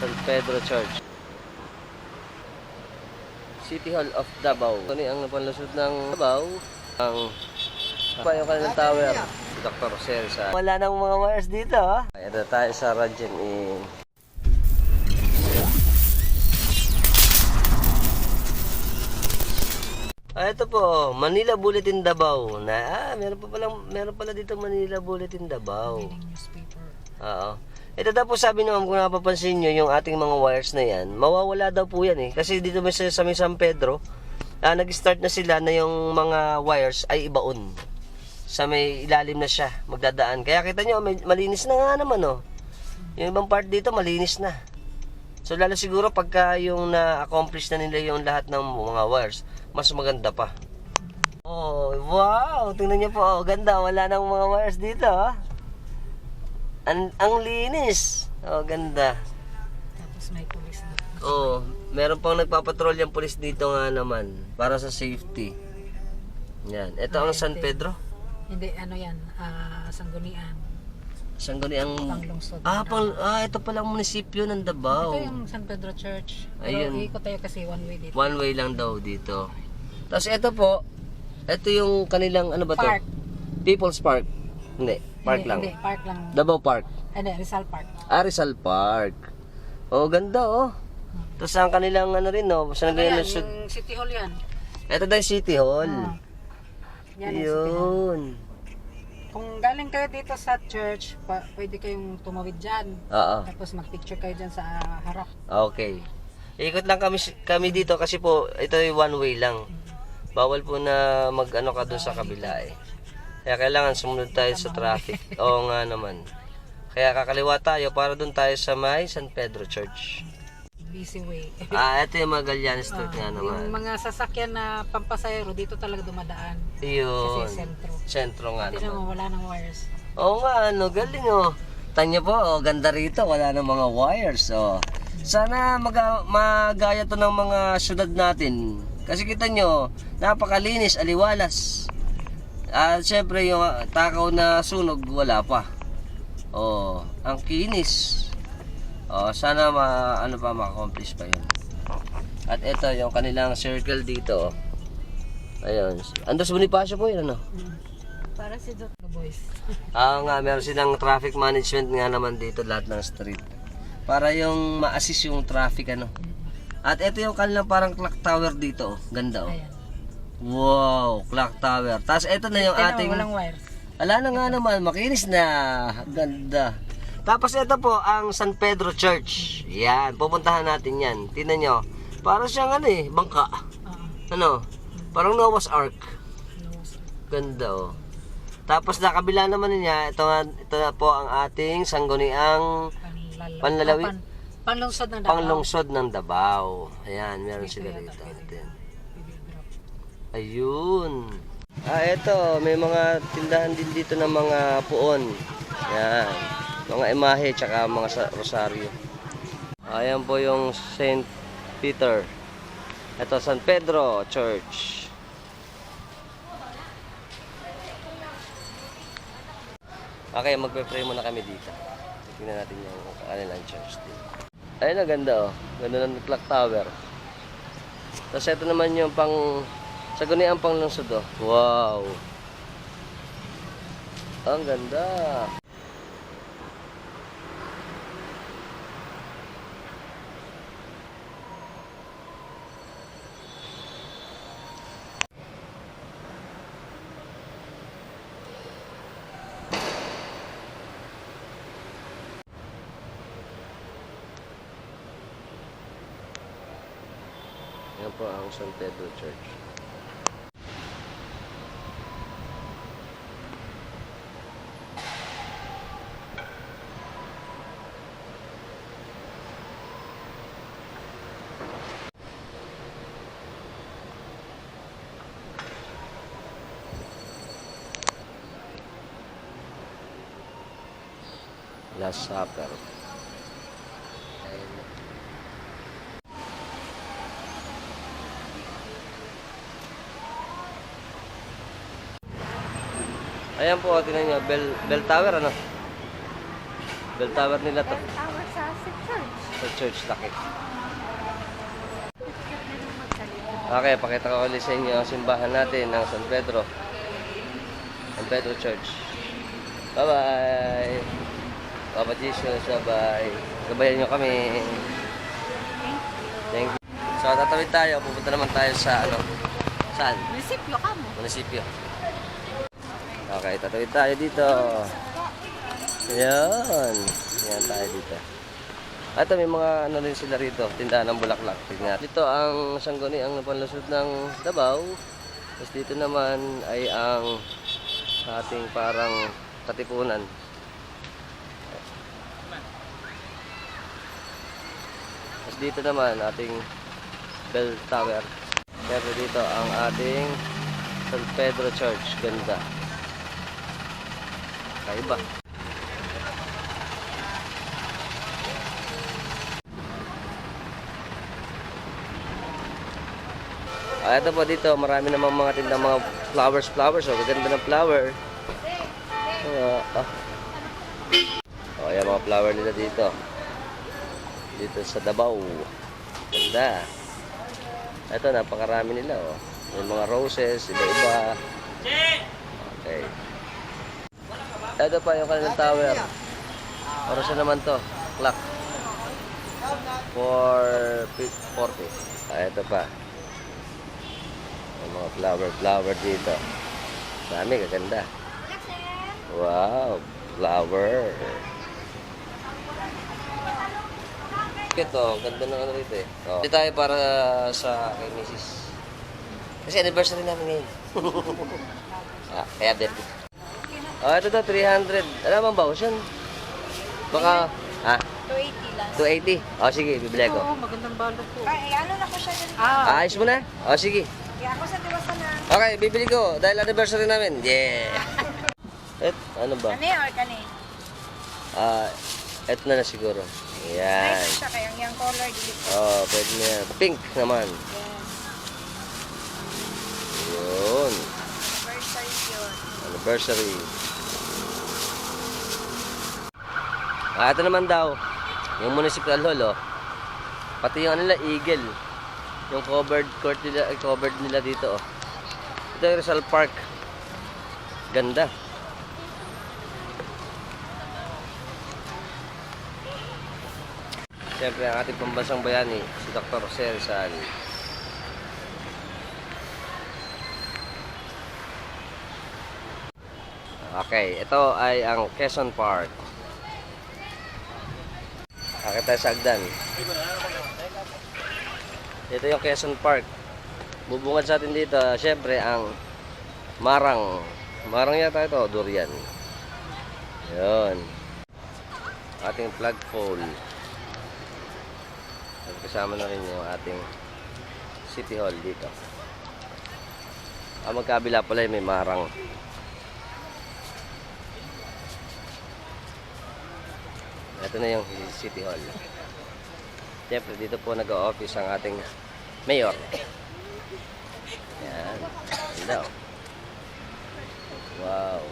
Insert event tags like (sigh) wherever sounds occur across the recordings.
San Pedro Church. City Hall of Davao. Ito ni ang panlusod ng Davao. Ang pa yung kanilang tower. Si Dr. Rosel sa... Wala nang mga wires dito ha. Ito tayo sa Rajen in... Ah, ito po, Manila Bulletin Davao. Na, ah, meron pa pala, meron pala dito Manila Bulletin Davao. newspaper. Oo. Ito daw po sabi naman kung napapansin nyo yung ating mga wires na yan, mawawala daw po yan eh. Kasi dito may sa, may San Pedro, ah, nag-start na sila na yung mga wires ay ibaon. Sa may ilalim na siya, magdadaan. Kaya kita nyo, may, malinis na nga naman oh. Yung ibang part dito, malinis na. So lalo siguro pagka yung na-accomplish na nila yung lahat ng mga wires, mas maganda pa. Oh, wow! Tingnan niyo po, oh, ganda. Wala nang mga wires dito, ah. Ang, ang linis. Oh, ganda. Tapos may pulis na. Oh, meron pang nagpapatrol yung pulis dito nga naman para sa safety. Yan. Ito ang San Pedro. Hindi, ano yan, ah, sanggunian. Sangguni ang Panglungsod. Ah, pang ah, ito palang munisipyo ng Davao. Ito yung San Pedro Church. Ayun. Pero ikot tayo kasi one way dito. One way lang daw dito. Tapos ito po, ito yung kanilang ano ba to? Park. People's Park. Hindi, park hindi, lang. Hindi, park lang. Davao Park. Hindi, Rizal Park. Ah, Rizal Park. Oh, ganda oh. Tapos ang kanilang ano rin oh, sa Ano yan? Yung City Hall yan. Ito daw yung City Hall. Ah. Yan ang City Hall. Yun. Kung galing kayo dito sa church, pa, pwede kayong tumawid dyan. Oo. Tapos magpicture kayo dyan sa harap. Okay. Ikot lang kami kami dito kasi po ito yung one way lang. Bawal po na mag ano ka dun sa kabila eh. Kaya kailangan sumunod tayo sa traffic. Oo nga naman. Kaya kakaliwa tayo para dun tayo sa may San Pedro Church. Busy way. Ah, ito yung Magallanes Street nga yung naman. mga sasakyan na pampasayro, dito talaga dumadaan. Kasi Yun. sentro. Sentro nga Hindi naman. naman wala ng wires. Oo nga, ano, galing oh. Tanya po, oh, ganda rito, wala na mga wires, oh. Sana maga, magaya to ng mga syudad natin. Kasi kita nyo, napakalinis, aliwalas. At syempre yung ah, takaw na sunog, wala pa. Oh, ang kinis. Oh, sana ma, ano pa, ma-accomplish pa yun. At ito, yung kanilang circle dito. Ayun. Andos Bonifacio po yun, ano? Para si Dot Boys. (laughs) Ah nga, meron silang traffic management nga naman dito lahat ng street. Para yung ma-assist yung traffic ano. At ito yung kanilang parang clock tower dito. oh. Ganda oh. Ayan. Wow, clock tower. Tapos ito na yung ating... walang wires. Ala na nga naman, makinis na. Ganda. Tapos ito po ang San Pedro Church. Yan, pupuntahan natin yan. Tingnan nyo. Parang siyang ano eh, bangka. Oo. Ano? Parang Noah's Ark. Luwas. Ganda oh. Tapos na kabila naman niya, ito, nga- ito na po ang ating sangguniang Panlalaw. Panlalawi- Ah, pan, panlungsod ng Davao. panglungsod ng Davao. Ayan, meron sila pwede. Atin. Ayun. Ah, ito, may mga tindahan din dito ng mga puon. Yan. Mga imahe tsaka mga sa- rosaryo. Ayan po yung St. Peter. Ito, San Pedro Church. Okay, magpe-pray muna kami dito. Tingnan natin yung kanilang church din. Ayun na, ganda oh. Ganda ng clock tower. Tapos ito naman yung pang sa guniang pang lungsod oh. Wow. Ang ganda. Yan po ang San Pedro Church. Last Supper. Ayun. Ayan po, tingnan nyo, bell, bell tower ano? Bell tower nila to. Tower sa St. Church. Sa Church laki. Okay, pakita ko ulit sa inyo ang simbahan natin ng San Pedro. San Pedro Church. Bye-bye! Papa Jesus, bye-bye! Gabayan nyo kami. Thank you. So, tatawid tayo. Pupunta naman tayo sa ano? Saan? Munisipyo ka mo. Munisipyo. Okay, tatawid tayo dito. Ayan. Ayan tayo dito. At may mga ano rin sila rito, tindahan ng bulaklak. Tingnan. Dito ang sangguni ang panlusot ng Davao. Tapos dito naman ay ang ating parang katipunan. Dito naman ating bell tower. Pero dito ang ating San Pedro Church. Ganda. Kaiba. Ah, ito po dito, marami namang mga tindang mga flowers, flowers. Oh, gaganda ng flower. Ah, ah. Oh, ayan mga flower nila dito. Dito sa Davao. Ganda. Ito, napakarami nila, oh. May mga roses, iba-iba. Okay. Ito pa yung kanilang tower. Oras na naman to. Clock. 4.40. Ah, ito pa. May mga flower, flower dito. Dami, kaganda. Wow, flower. Ito, ang ganda ng ano rito eh. Oh. Dito tayo para sa kay Mrs. Kasi anniversary namin ngayon. (laughs) ah, kaya birthday. Oh, ito daw, 300. Alam mo ba, yan? Baka, ah, 280 lang. 280. Oh, sige, bibili ko. Oo, magandang balo po. Ay, ano na ko siya din. Ah, Ayos mo na? Oh, sige. Kaya ako sa diwasa na. Okay, bibili ko dahil anniversary namin. Yeah. (laughs) Et, ano ba? Kani or kani? Ah, et na na siguro. Yan. Nice siya kayang yung color dili ko. Oh, pwede na yan. Pink naman. Yan. Yun. Anniversary yun. Anniversary. Ah, ito naman daw. Yung municipal hall, oh. Pati yung ano nila, Eagle. Yung covered court nila, covered nila dito, oh. Ito yung Rizal Park. Ganda. Siyempre, ang ating pambansang bayani, si Dr. Jose Rizal. Okay, ito ay ang Quezon Park. Akit tayo sa Agdan. Ito yung Quezon Park. Bubungad sa atin dito, syempre, ang Marang. Marang yata ito, durian. Yun. Ating flagpole. At kasama na rin yung ating City Hall dito. Ah, magkabila pala yung may Marang. Ito na yung City Hall. Siyempre, dito po nag-office ang ating mayor. Yan. Ganda. Wow.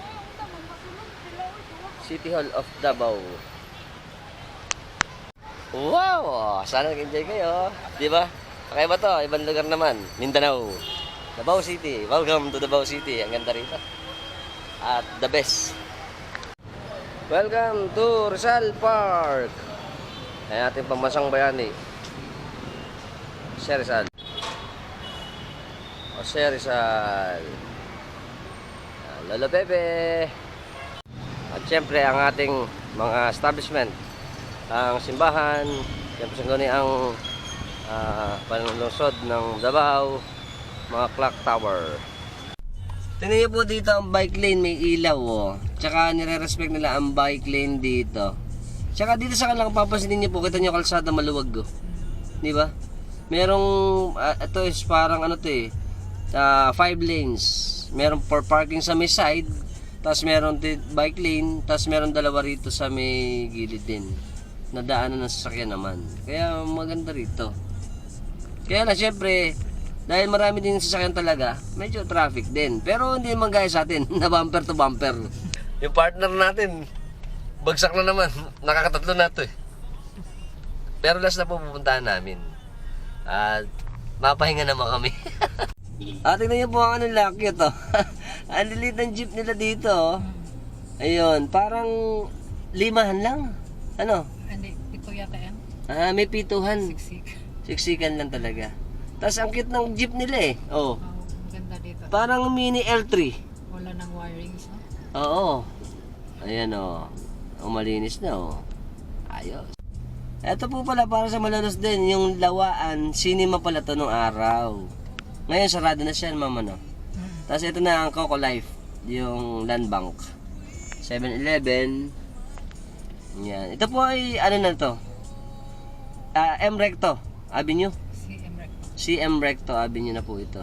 City Hall of Davao. Wow! Sana nag-enjoy kayo. Di ba? Okay ba to? Ibang lugar naman. Mindanao. Davao City. Welcome to Davao City. Ang ganda rito. At the best. Welcome to Rizal Park. Ay ating pambansang bayani. Sir Rizal. O Sir Rizal. Lolo Bebe. At syempre ang ating mga establishment. Ang simbahan. Siyempre sa gani ang uh, panlungsod ng Davao. Mga clock tower. Tingnan po dito ang bike lane may ilaw oh. Tsaka nire-respect nila ang bike lane dito. Tsaka dito sa kanilang papansinin niyo po kita niyo kalsada maluwag go. Di ba? Merong ah, ito is parang ano to eh. ah, five lanes. Meron for parking sa may side, tapos meron bike lane, tapos meron dalawa rito sa may gilid din. Nadaanan ng sasakyan naman. Kaya maganda rito. Kaya na syempre, dahil marami din sasakyan talaga, medyo traffic din. Pero hindi naman gaya sa atin, (laughs) na bumper to bumper. Yung partner natin, bagsak na naman. (laughs) Nakakatatlo na to eh. Pero last na po pupuntahan namin. At mapahinga naman kami. (laughs) ah, tingnan niyo po ang ano laki ito. ang lilit ng jeep nila dito. oh. Ayun, parang limahan lang. Ano? Hindi, ito yata yan. Ah, may pituhan. Siksik. Siksikan lang talaga. Tapos ang cute ng jeep nila eh. Oh. Oh, maganda dito. Parang mini L3. Wala nang wirings, no? Oo. Ayan o. Oh. malinis na. Oh. Ayos. Ito po pala para sa Malolos din, yung lawaan, cinema pala to nung araw. Ngayon sarado na siya, mama no. Mm. Tapos ito na ang Coco Life, yung land bank. 7-Eleven. Yan. Ito po ay ano na to? Ah, M Recto Avenue. Si Emrek. CM Recto Avenue na po ito.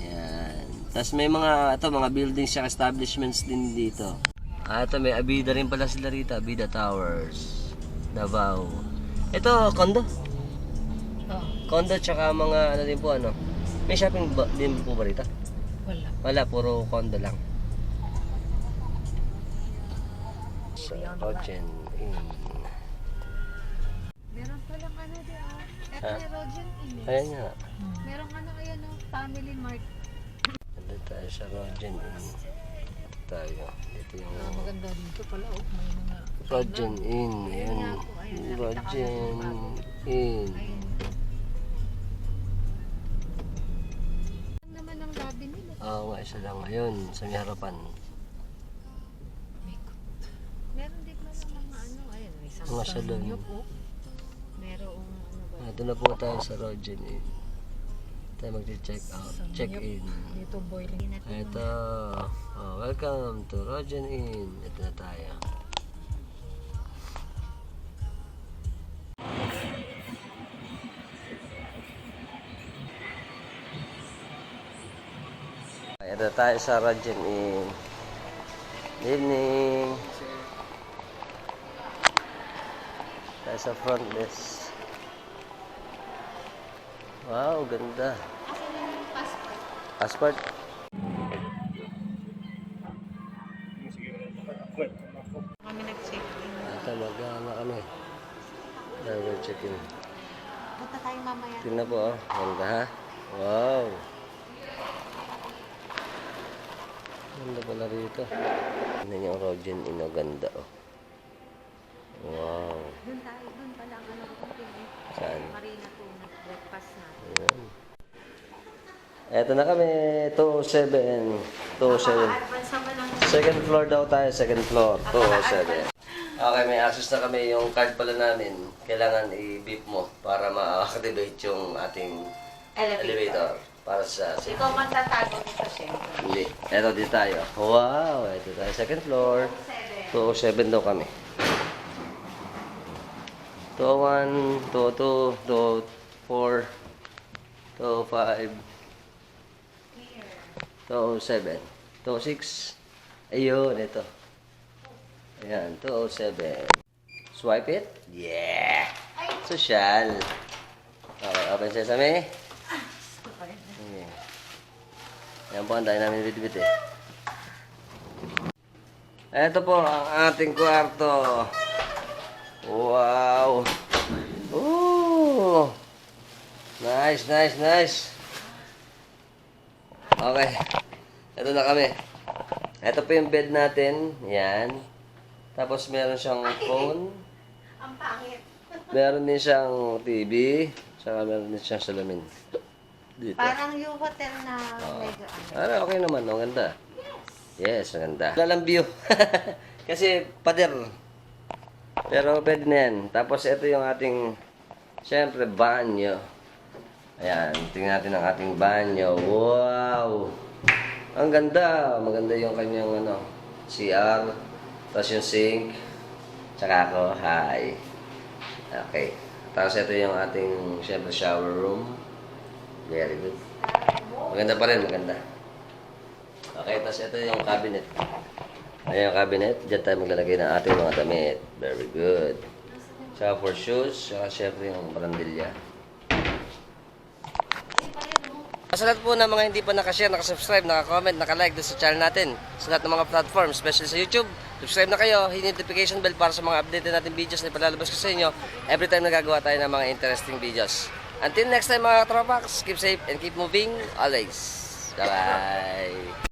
Yan. Tapos may mga ito mga buildings siya establishments din dito. Ah, ito may Abida rin pala sila rito, Abida Towers. Davao. Ito condo. Oh, Condo tsaka mga ano din po ano. May shopping ba, din po ba rito? wala. Wala, puro condo lang. Sa Ocean Inn. Ito Ah. Rogen Inn. eh. Ayan nga. Meron ano ayan oh, Family Mart. Nandun tayo sa Rogen Inn. Tayo. Ito yung Ah, maganda dito pala, oh. May mga... Rogen Inn. Ayan. Rogen Inn. Ayun. Ang naman ang lobby nila. Oo nga, isa lang ngayon sa may harapan. Meron din pala mga ano, ayun, may Mga salon. merong ano ba? Ito na po tayo sa Rogen Inn. Tayo mag-check out. Check in. Dito boiling. Ito. Oh, welcome to Rogen Inn. Ito na tayo. Ito na tayo sa Rogen Inn. Good evening. Tayo sa front desk. Wow, ganda. Passport. Kami nag-check-in. Ito, mag-ano kami. Driver check-in. Punta tayo mamaya. Tingnan po, oh. Ganda, ha? Wow. Ganda pala rito. Tingnan yung Rogen Inn, oh. Ganda, oh. Wow. Doon tayo, doon pala ang ano ko eh. Saan? Marina to, nag-breakfast na. Ayan. Eto na kami. 207. 207. Advance naman ang Second floor daw tayo, second floor. 207. Okay, may access na kami. Yung card pala namin, kailangan i-beep mo para ma-activate yung ating elevator. Para sa... Ikaw man tatago nito siya. Hindi. Eto, dito tayo. Wow! Eto tayo, second floor. 207 daw kami. 201, 202, 204, 205, 207, 206. Ayun, ito. Ayan, 207. Swipe it? Yeah! Social. Okay, open sesame. Okay. Yan po, ang dahil namin bitbit eh. Ito po ang ating kwarto. Wow! Ooh! Nice, nice, nice. Okay. Ito na kami. Ito po yung bed natin. Yan. Tapos meron siyang phone. Ang pangit. (laughs) Meron din siyang TV. Saka meron din siyang salamin. Dito. Parang yung hotel na medyo ano. Ano, okay naman. Ang ganda. Yes, maganda. Wala lang view. (laughs) Kasi pader. Pero pwede na yan. Tapos ito yung ating, syempre, banyo. Ayan, tingnan natin ang ating banyo. Wow! Ang ganda. Maganda yung kanyang ano, CR. Tapos yung sink. Tsaka ako, hi. Okay. Tapos ito yung ating, syempre, shower room. Very good. Maganda pa rin, maganda. Okay, tapos ito yung cabinet. Ayan yung cabinet. Diyan tayo maglalagay ng ating mga damit. Very good. Saka for shoes, saka syempre yung barandilya. Sa lahat po ng mga hindi pa nakashare, nakasubscribe, nakakomment, nakalike doon sa channel natin. Sa lahat ng mga platform, especially sa YouTube, subscribe na kayo, hit notification bell para sa mga update natin videos na ipalalabas ko sa inyo every time nagagawa tayo ng mga interesting videos. Until next time mga tropax, keep safe and keep moving always. Bye-bye!